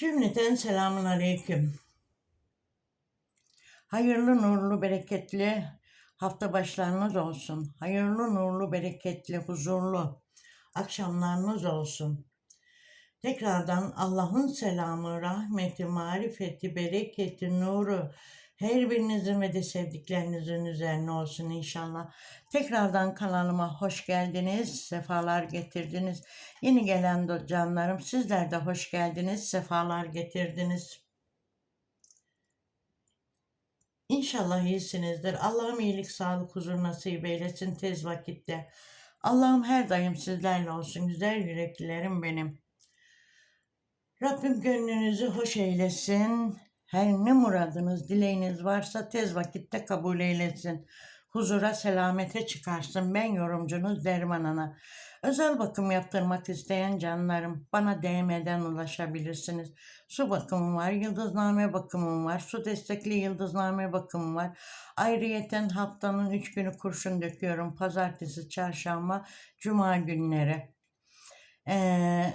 Cümleten selamun aleyküm. Hayırlı, nurlu, bereketli hafta başlarınız olsun. Hayırlı, nurlu, bereketli, huzurlu akşamlarınız olsun. Tekrardan Allah'ın selamı, rahmeti, marifeti, bereketi, nuru her birinizin ve de sevdiklerinizin üzerine olsun inşallah. Tekrardan kanalıma hoş geldiniz, sefalar getirdiniz. Yeni gelen canlarım sizler de hoş geldiniz, sefalar getirdiniz. İnşallah iyisinizdir. Allah'ım iyilik, sağlık, huzur nasip eylesin tez vakitte. Allah'ım her daim sizlerle olsun güzel yüreklilerim benim. Rabbim gönlünüzü hoş eylesin. Her ne muradınız, dileğiniz varsa tez vakitte kabul eylesin. Huzura, selamete çıkarsın. Ben yorumcunuz Derman Ana. Özel bakım yaptırmak isteyen canlarım bana DM'den ulaşabilirsiniz. Su bakımım var, yıldızname bakımım var, su destekli yıldızname bakımım var. Ayrıyeten haftanın 3 günü kurşun döküyorum. Pazartesi, çarşamba, cuma günleri. Ee,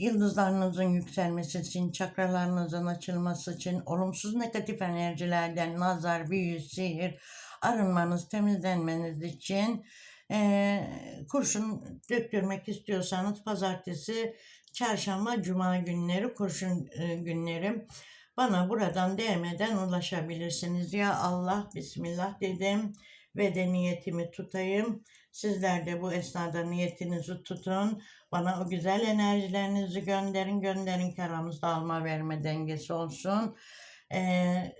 yıldızlarınızın yükselmesi için, çakralarınızın açılması için, olumsuz negatif enerjilerden nazar, büyü, sihir, arınmanız, temizlenmeniz için eee, kurşun döktürmek istiyorsanız pazartesi, çarşamba, cuma günleri kurşun e, günlerim. Bana buradan DM'den ulaşabilirsiniz. Ya Allah, Bismillah dedim ve de niyetimi tutayım. Sizler de bu esnada niyetinizi tutun. Bana o güzel enerjilerinizi gönderin. Gönderin ki aramızda alma verme dengesi olsun. Ee,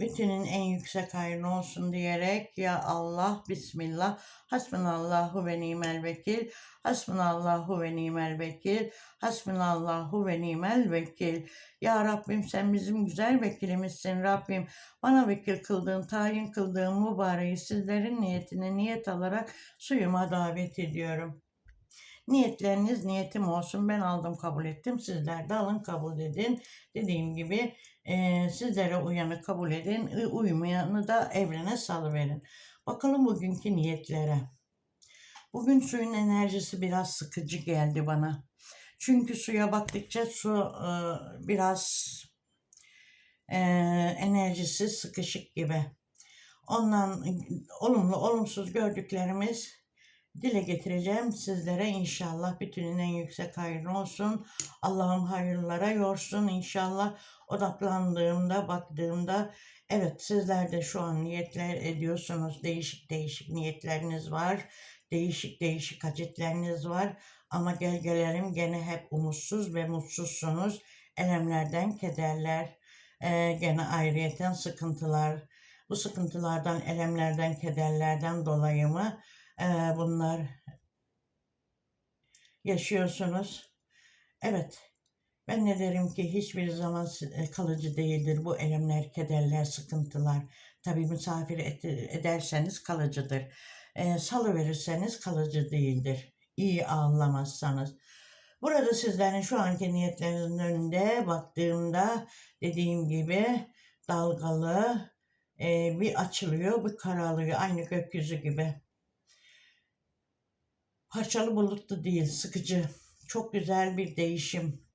bütünün en yüksek hayrını olsun diyerek ya Allah Bismillah Hasbunallahu ve nimel vekil Hasbunallahu ve nimel vekil Hasbunallahu ve nimel vekil Ya Rabbim sen bizim güzel vekilimizsin Rabbim bana vekil kıldığın tayin kıldığın mübareği sizlerin niyetine niyet alarak suyuma davet ediyorum. Niyetleriniz niyetim olsun. Ben aldım kabul ettim. Sizler de alın kabul edin. Dediğim gibi e, sizlere uyanı kabul edin. e, Uymayanı da evrene salıverin. Bakalım bugünkü niyetlere. Bugün suyun enerjisi biraz sıkıcı geldi bana. Çünkü suya baktıkça su e, biraz e, enerjisi sıkışık gibi. Ondan olumlu olumsuz gördüklerimiz dile getireceğim sizlere inşallah bütünün en yüksek hayrı olsun. Allah'ım hayırlara yorsun inşallah. Odaklandığımda, baktığımda evet sizler de şu an niyetler ediyorsunuz. Değişik değişik niyetleriniz var. Değişik değişik hacetleriniz var. Ama gel gelelim gene hep umutsuz ve mutsuzsunuz. Elemlerden, kederler, eee, gene ayrıyeten sıkıntılar. Bu sıkıntılardan, elemlerden, kederlerden dolayı mı eee, bunlar yaşıyorsunuz? Evet, ben ne derim ki hiçbir zaman e, kalıcı değildir bu elemler, kederler, sıkıntılar. Tabii misafir ederseniz kalıcıdır. Eee salı verirseniz kalıcı değildir. İyi ağırlamazsanız. Burada sizlerin şu anki niyetlerinizin önünde baktığımda dediğim gibi dalgalı eee, bir açılıyor, bir karalıyor. Aynı gökyüzü gibi. Parçalı bulutlu değil, sıkıcı. Çok güzel bir değişim.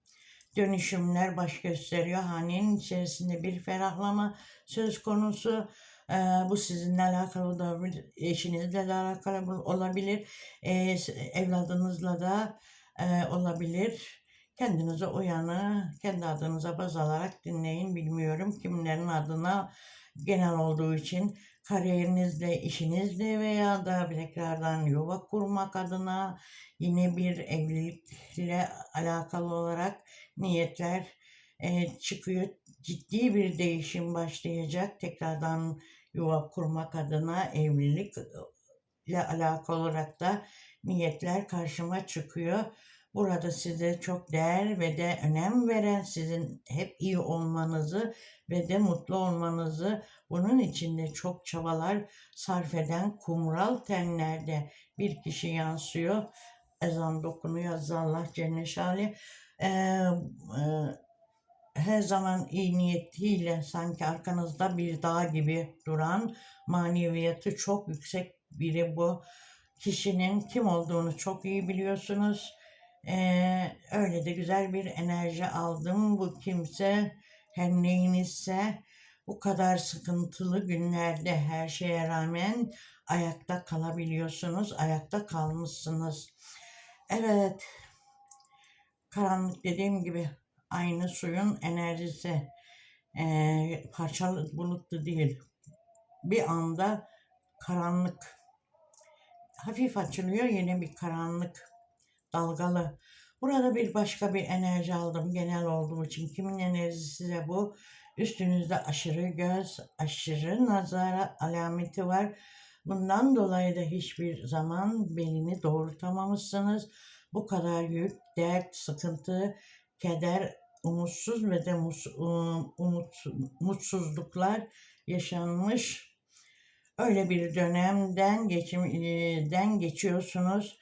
Dönüşümler baş gösteriyor. Hanenin içerisinde bir ferahlama söz konusu. Ee, bu sizinle alakalı da eşinizle de alakalı olabilir, ee, evladınızla da e, olabilir. Kendinize uyanı, kendi adınıza baz alarak dinleyin. Bilmiyorum kimlerin adına genel olduğu için kariyerinizle, işinizle veya da tekrardan yuva kurmak adına yine bir evlilikle alakalı olarak niyetler e, çıkıyor. Ciddi bir değişim başlayacak. Tekrardan yuva kurmak adına evlilik ile alakalı olarak da niyetler karşıma çıkıyor. Burada size çok değer ve de önem veren sizin hep iyi olmanızı ve de mutlu olmanızı bunun için de çok çabalar sarf eden kumral tenlerde bir kişi yansıyor. Ezan dokunuyor. Allah Celle Şali. Ee, e, her zaman iyi niyetiyle sanki arkanızda bir dağ gibi duran maneviyatı çok yüksek biri bu. Kişinin kim olduğunu çok iyi biliyorsunuz. Ee, öyle de güzel bir enerji aldım. Bu kimse her neyinizse bu kadar sıkıntılı günlerde her şeye rağmen ayakta kalabiliyorsunuz. Ayakta kalmışsınız. Evet. Karanlık dediğim gibi aynı suyun enerjisi. Ee, parçalı bulutlu değil. Bir anda karanlık hafif açılıyor yine bir karanlık dalgalı. Burada bir başka bir enerji aldım genel olduğu için. Kimin enerjisi de bu? Üstünüzde aşırı göz, aşırı nazara alameti var. Bundan dolayı da hiçbir zaman belini doğrultamamışsınız. Bu kadar yük, dert, sıkıntı, keder, umutsuz ve de mus, umut, mutsuzluklar yaşanmış. Öyle bir dönemden geçimden geçiyorsunuz.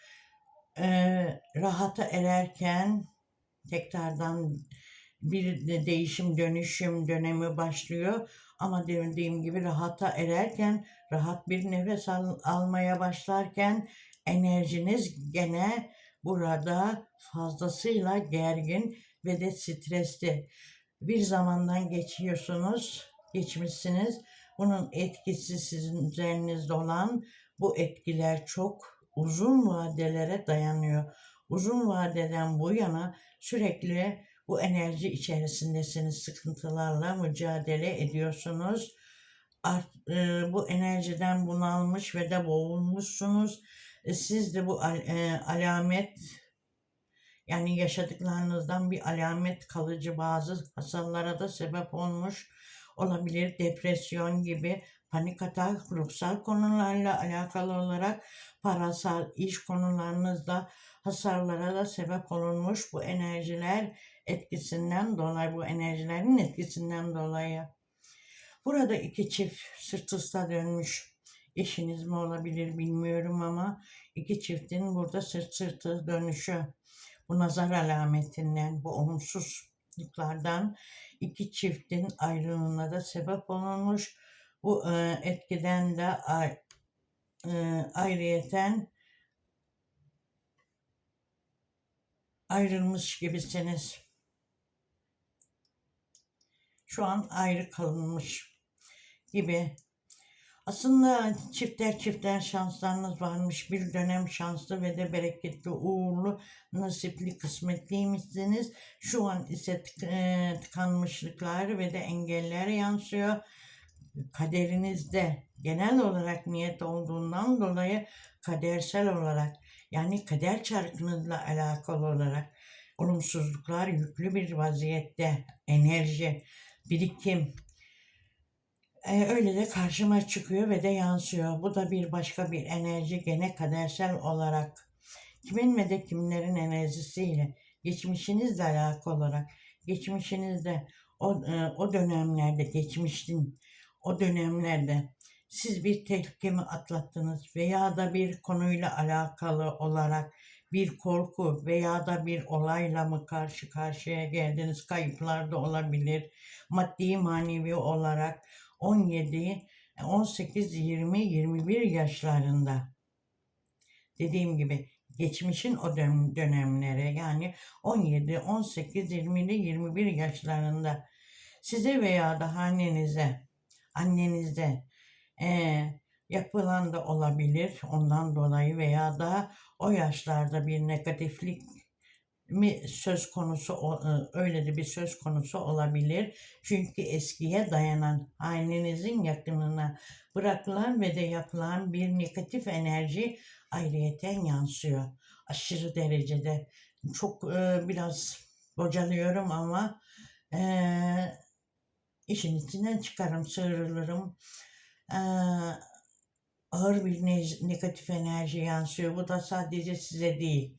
Ee, rahata ererken tekrardan bir de değişim dönüşüm dönemi başlıyor. Ama dediğim gibi rahata ererken, rahat bir nefes al, almaya başlarken enerjiniz gene burada fazlasıyla gergin ve de stresli. Bir zamandan geçiyorsunuz, geçmişsiniz. Bunun etkisi sizin üzerinizde olan bu etkiler çok uzun vadelere dayanıyor. Uzun vadeden bu yana sürekli bu enerji içerisindesiniz. Sıkıntılarla mücadele ediyorsunuz. Art, e, bu enerjiden bunalmış ve de boğulmuşsunuz. E, siz de bu al, e, alamet yani yaşadıklarınızdan bir alamet kalıcı bazı hasarlara da sebep olmuş olabilir. Depresyon gibi panik atak, ruhsal konularla alakalı olarak parasal iş konularınızda hasarlara da sebep olunmuş bu enerjiler etkisinden dolayı, bu enerjilerin etkisinden dolayı. Burada iki çift sırt üstü dönmüş. Eşiniz mi olabilir bilmiyorum ama iki çiftin burada sırt sırtı dönüşü. Bu nazar alametinden, bu olumsuzluklardan iki çiftin ayrılığına da sebep olunmuş. Bu e, etkiden de e, ayrıyeten ayrılmış gibisiniz. Şu an ayrı kalınmış gibi. Aslında çifter çifter şanslarınız varmış. Bir dönem şanslı ve de bereketli, uğurlu, nasipli, kısmetliymişsiniz. Şu an ise e, tıkanmışlıklar ve de engeller yansıyor. Kaderinizde genel olarak niyet olduğundan dolayı kadersel olarak yani kader çarkınızla alakalı olarak olumsuzluklar yüklü bir vaziyette enerji, birikim e, öyle de karşıma çıkıyor ve de yansıyor. Bu da bir başka bir enerji gene kadersel olarak kimin ve de kimlerin enerjisiyle geçmişinizle alakalı olarak geçmişinizde o, e, o dönemlerde geçmiştin o dönemlerde siz bir tehlike mi atlattınız veya da bir konuyla alakalı olarak bir korku veya da bir olayla mı karşı karşıya geldiniz? Kayıplar da olabilir. Maddi manevi olarak 17, 18, 20, 21 yaşlarında. Dediğim gibi geçmişin o dön dönemlere yani 17, 18, 20, 21 yaşlarında size veya da annenize e, yapılan da olabilir ondan dolayı veya da o yaşlarda bir negatiflik mi söz konusu öyle de bir söz konusu olabilir. Çünkü eskiye dayanan ailenizin yakınına bırakılan ve de yapılan bir negatif enerji ayrıyeten yansıyor. Aşırı derecede. Çok e, biraz bocalıyorum ama e, işin içinden çıkarım, sıyrılırım. Ağır bir negatif enerji yansıyor. Bu da sadece size değil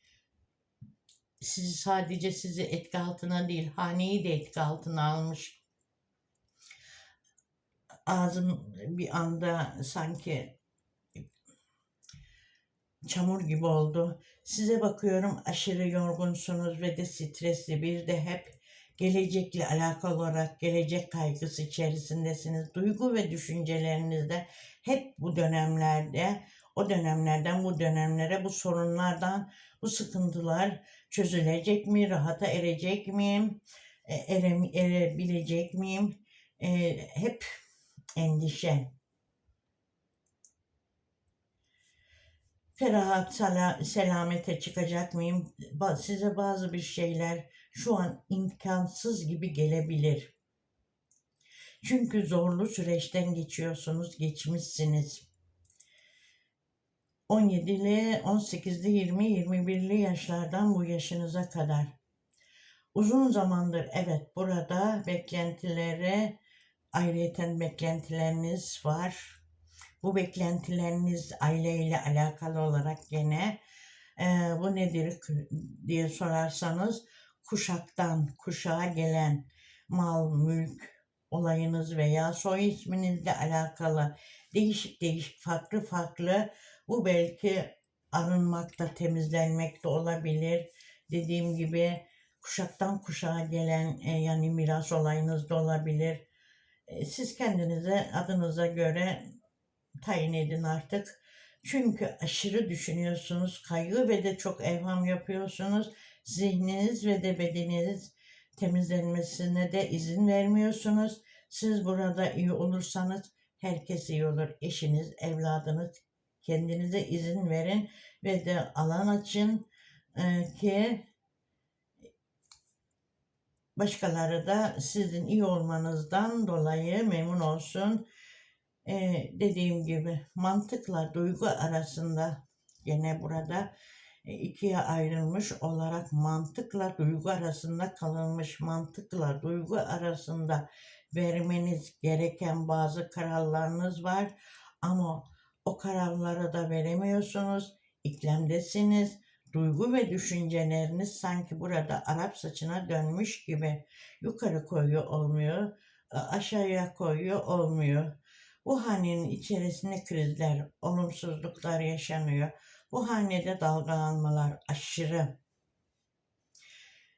sizi sadece sizi etki altına değil haneyi de etki altına almış. Ağzım bir anda sanki çamur gibi oldu. Size bakıyorum aşırı yorgunsunuz ve de stresli bir de hep gelecekle alakalı olarak gelecek kaygısı içerisindesiniz. Duygu ve düşüncelerinizde hep bu dönemlerde o dönemlerden bu dönemlere bu sorunlardan bu sıkıntılar çözülecek mi? Rahata erecek miyim? E, ere, erebilecek miyim? E, hep endişe. Ferahat, selamete çıkacak mıyım? Size bazı bir şeyler şu an imkansız gibi gelebilir. Çünkü zorlu süreçten geçiyorsunuz, geçmişsiniz. 17'li, 18'li, 20, 21'li yaşlardan bu yaşınıza kadar. Uzun zamandır evet burada beklentilere ayrıyeten beklentileriniz var. Bu beklentileriniz aileyle alakalı olarak gene e, bu nedir diye sorarsanız kuşaktan kuşağa gelen mal, mülk olayınız veya soy isminizle alakalı değişik değişik farklı farklı bu belki arınmakta, temizlenmekte olabilir. Dediğim gibi kuşaktan kuşağa gelen e, yani miras olayınız da olabilir. E, siz kendinize adınıza göre tayin edin artık. Çünkü aşırı düşünüyorsunuz, kaygı ve de çok evham yapıyorsunuz. Zihniniz ve de bedeniniz temizlenmesine de izin vermiyorsunuz. Siz burada iyi olursanız herkes iyi olur. Eşiniz, evladınız, kendinize izin verin ve de alan açın e, ki başkaları da sizin iyi olmanızdan dolayı memnun olsun. Ee, dediğim gibi mantıkla duygu arasında gene burada e, ikiye ayrılmış olarak mantıkla duygu arasında kalınmış mantıkla duygu arasında vermeniz gereken bazı kararlarınız var ama o kararları da veremiyorsunuz. İklemdesiniz. Duygu ve düşünceleriniz sanki burada Arap saçına dönmüş gibi yukarı koyuyor olmuyor, aşağıya koyuyor olmuyor. Bu hanenin içerisinde krizler, olumsuzluklar yaşanıyor. Bu hanede dalgalanmalar aşırı.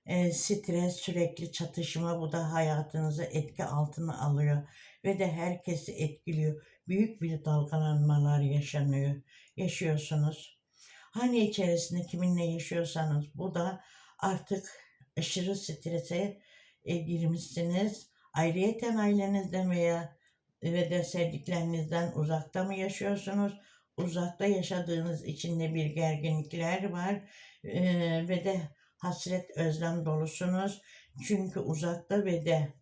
E, stres, sürekli çatışma bu da hayatınızı etki altına alıyor ve de herkesi etkiliyor. Büyük bir dalgalanmalar yaşanıyor, yaşıyorsunuz. Hane içerisinde kiminle yaşıyorsanız bu da artık aşırı strese e, girmişsiniz. Ayrıyeten ailenizden veya ve de sevdiklerinizden uzakta mı yaşıyorsunuz? Uzakta yaşadığınız içinde bir gerginlikler var ee, ve de hasret özlem dolusunuz. Çünkü uzakta ve de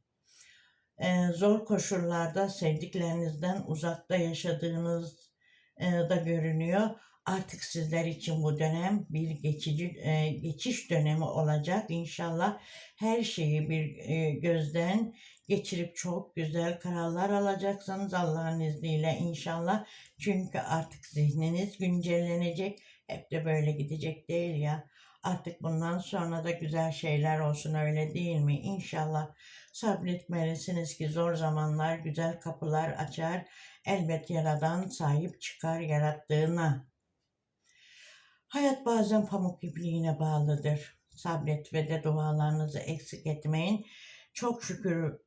e, zor koşullarda sevdiklerinizden uzakta yaşadığınız e, da görünüyor. Artık sizler için bu dönem bir geçici e, geçiş dönemi olacak. İnşallah her şeyi bir e, gözden geçirip çok güzel kararlar alacaksınız Allah'ın izniyle inşallah. Çünkü artık zihniniz güncellenecek. Hep de böyle gidecek değil ya. Artık bundan sonra da güzel şeyler olsun öyle değil mi? İnşallah sabretmelisiniz ki zor zamanlar güzel kapılar açar. Elbet yaradan sahip çıkar yarattığına. Hayat bazen pamuk ipliğine bağlıdır. Sabret ve de dualarınızı eksik etmeyin. Çok şükür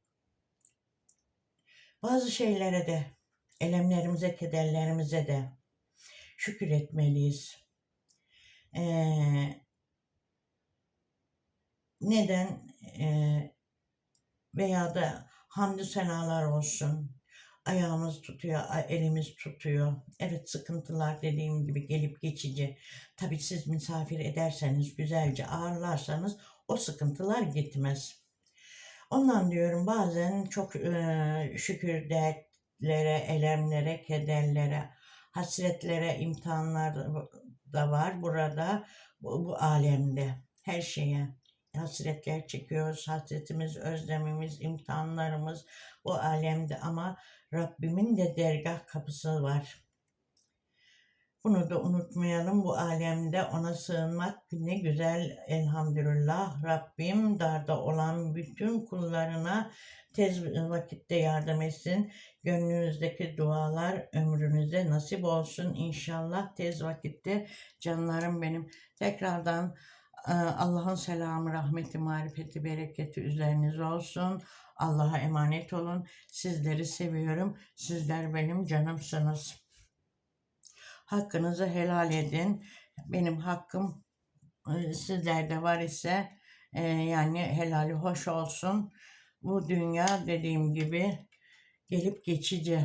bazı şeylere de, elemlerimize, kederlerimize de şükür etmeliyiz. Ee, neden? Ee, veya da hamdü senalar olsun. Ayağımız tutuyor, elimiz tutuyor. Evet sıkıntılar dediğim gibi gelip geçici. Tabii siz misafir ederseniz, güzelce ağırlarsanız o sıkıntılar gitmez. Ondan diyorum bazen çok e, şükür dertlere, elemlere, kederlere, hasretlere, imtihanlar da var burada, bu, bu alemde, her şeye. Hasretler çekiyoruz, hasretimiz, özlemimiz, imtihanlarımız bu alemde ama Rabbimin de dergah kapısı var. Bunu da unutmayalım. Bu alemde ona sığınmak ne güzel elhamdülillah. Rabbim darda olan bütün kullarına tez vakitte yardım etsin. Gönlünüzdeki dualar ömrünüze nasip olsun. İnşallah tez vakitte canlarım benim. Tekrardan Allah'ın selamı, rahmeti, marifeti, bereketi üzerinize olsun. Allah'a emanet olun. Sizleri seviyorum. Sizler benim canımsınız. Hakkınızı helal edin. Benim hakkım e, sizlerde var ise e, yani helali hoş olsun. Bu dünya dediğim gibi gelip geçici.